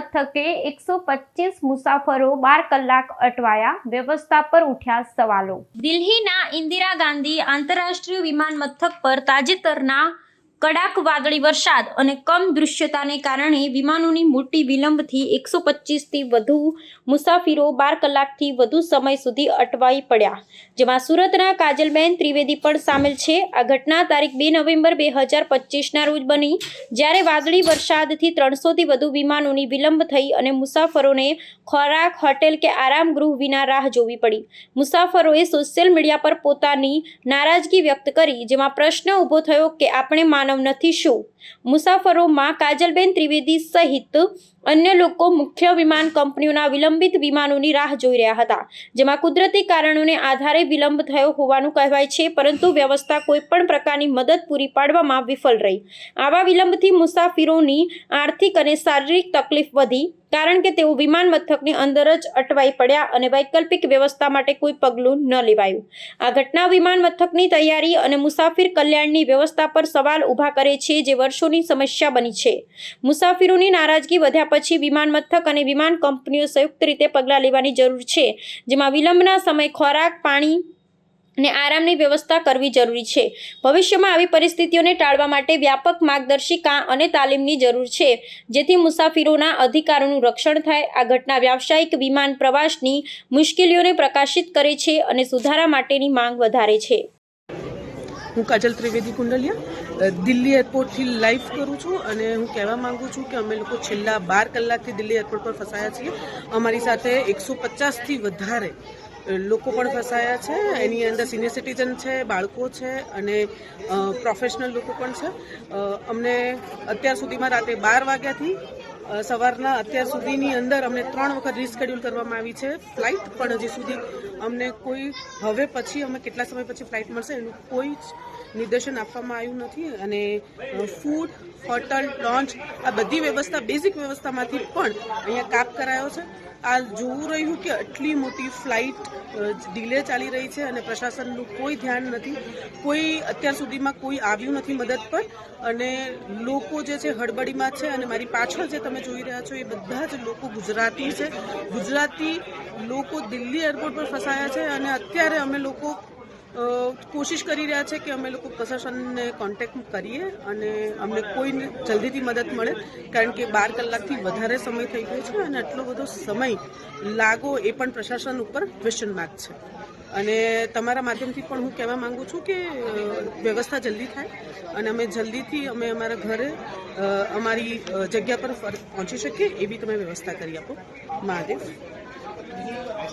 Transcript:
મથકે એકસો પચીસ મુસાફરો બાર કલાક અટવાયા વ્યવસ્થા પર ઉઠ્યા સવાલો. દિલ્હીના ઇન્દિરા ગાંધી આંતરરાષ્ટ્રીય વિમાન મથક પર તાજેતરના કડાક વાદળી વરસાદ અને કમ દૃશ્યતાને કારણે વિમાનોની મોટી વિલંબથી એકસો પચીસથી વધુ મુસાફરો બાર કલાકથી વધુ સમય સુધી અટવાઈ પડ્યા. જેમાં સુરતના કાજલબેન ત્રિવેદી પણ સામેલ છે. આ ઘટના તારીખ બે નવેમ્બર બે હજાર પચીસના રોજ બની. જ્યારે વાદળી વરસાદથી ત્રણસોથી વધુ વિમાનોની વિલંબ થઈ અને મુસાફરોને ખોરાક, હોટેલ કે આરામ ગૃહ વિના રાહ જોવી પડી. મુસાફરોએ સોશિયલ મીડિયા પર પોતાની નારાજગી વ્યક્ત કરી, જેમાં પ્રશ્ન ઊભો થયો કે આપણે માનવ નથી શું? મુસાફરોમાં કાજલબેન ત્રિવેદી સહિત અન્ય લોકો મુખ્ય વિમાન કંપનીઓના વિલંબિત વિમાનોની રાહ જોઈ રહ્યા હતા. જેમાં કુદરતી કારણોને આધારે વિલંબ થયો હોવાનું કહેવાય છે, પરંતુ વ્યવસ્થા કોઈ પણ પ્રકારની મદદ પૂરી પાડવામાં વિફળ રહી. આવા વિલંબથી મુસાફરોની આર્થિક અને શારીરિક તકલીફ વધી, કારણ કે તેઓ વિમાન મથકની અંદર જ અટવાઈ પડ્યા અને વૈકલ્પિક વ્યવસ્થા માટે કોઈ પગલું ન લેવાયું. આ ઘટના વિમાન મથકની તૈયારી અને મુસાફિર કલ્યાણની વ્યવસ્થા પર સવાલ ઊભા કરે છે, જે વર્ષોની સમસ્યા બની છે. મુસાફિરોની નારાજગી વધ્યા પછી વિમાન મથક અને વિમાન કંપનીઓ સંયુક્ત રીતે પગલાં લેવાની જરૂર છે, જેમાં વિલંબના સમય ખોરાક, પાણી અને આરામની વ્યવસ્થા કરવી જરૂરી છે. ભવિષ્યમાં આવી પરિસ્થિતિઓને ટાળવા માટે વ્યાપક માર્ગદર્શિકા અને તાલીમની જરૂર છે, જેથી મુસાફિરોના અધિકારોનું રક્ષણ થાય. આ ઘટના વ્યાવસાયિક વિમાન પ્રવાસની મુશ્કેલીઓને પ્રકાશિત કરે છે અને સુધારા માટેની માંગ વધારે છે. હું કાજલ ત્રિવેદી કુંડલિયા દિલ્હી એરપોર્ટથી લાઈવ કરું છું અને હું કહેવા માંગુ છું કે અમે લોકો છેલ્લા બાર કલાકથી દિલ્હી એરપોર્ટ પર ફસાયા છીએ. અમારી સાથે એકસો પચાસથી વધારે લોકો પણ ફસાયા છે. એની અંદર સિનિયર સિટીઝન છે, બાળકો છે અને પ્રોફેશનલ લોકો પણ છે. અમને અત્યાર સુધીમાં રાતે બાર વાગ્યાથી સવારના અત્યાર સુધીની અંદર અમને ત્રણ વખત રીસ્કેડ્યુલ કરવામાં આવી છે ફ્લાઇટ પણ હજી સુધી અમને કોઈ, હવે પછી અમે કેટલા સમય પછી ફ્લાઇટ મળશે એનું કોઈ જ નિર્દેશન આપવામાં આવ્યું નથી અને ફૂડ હોટલ લોન્ચ આ બધી વ્યવસ્થા બેઝિક વ્યવસ્થામાંથી પણ અહીંયા કાપ કરાયો છે. આ જોવું રહ્યું કે આટલી મોટી ફ્લાઇટ ડીલે ચાલી રહી છે અને પ્રશાસનનું કોઈ ધ્યાન નથી. કોઈ અત્યાર સુધીમાં કોઈ આવ્યું નથી મદદ પર. અને લોકો જે છે હડબડીમાં છે અને મારી પાછળ જે તમે જોઈ રહ્યા છો એ બધા જ લોકો ગુજરાતી છે. ગુજરાતી લોકો દિલ્હી એરપોર્ટ પર ફસાયા છે અને અત્યારે અમે લોકો કોશિશ કરી રહ્યા છે કે અમે લોકો પ્રશાસનને કોન્ટેક્ટ કરીએ અને અમને કોઈ જલ્દીથી મદદ મળે, કારણ કે બાર કલાકથી વધારે સમય થઈ ગયો છે અને આટલો બધો સમય લાગો એ પણ પ્રશાસન ઉપર ક્વેશ્ચન માર્ક છે. અને તમારા માધ્યમથી પણ હું કહેવા માંગુ છું કે વ્યવસ્થા જલ્દી થાય અને અમે જલ્દીથી અમે અમારા ઘરે અમારી જગ્યા પર પહોંચી શકીએ એવી તમે વ્યવસ્થા કરી આપો. મહાદેવ.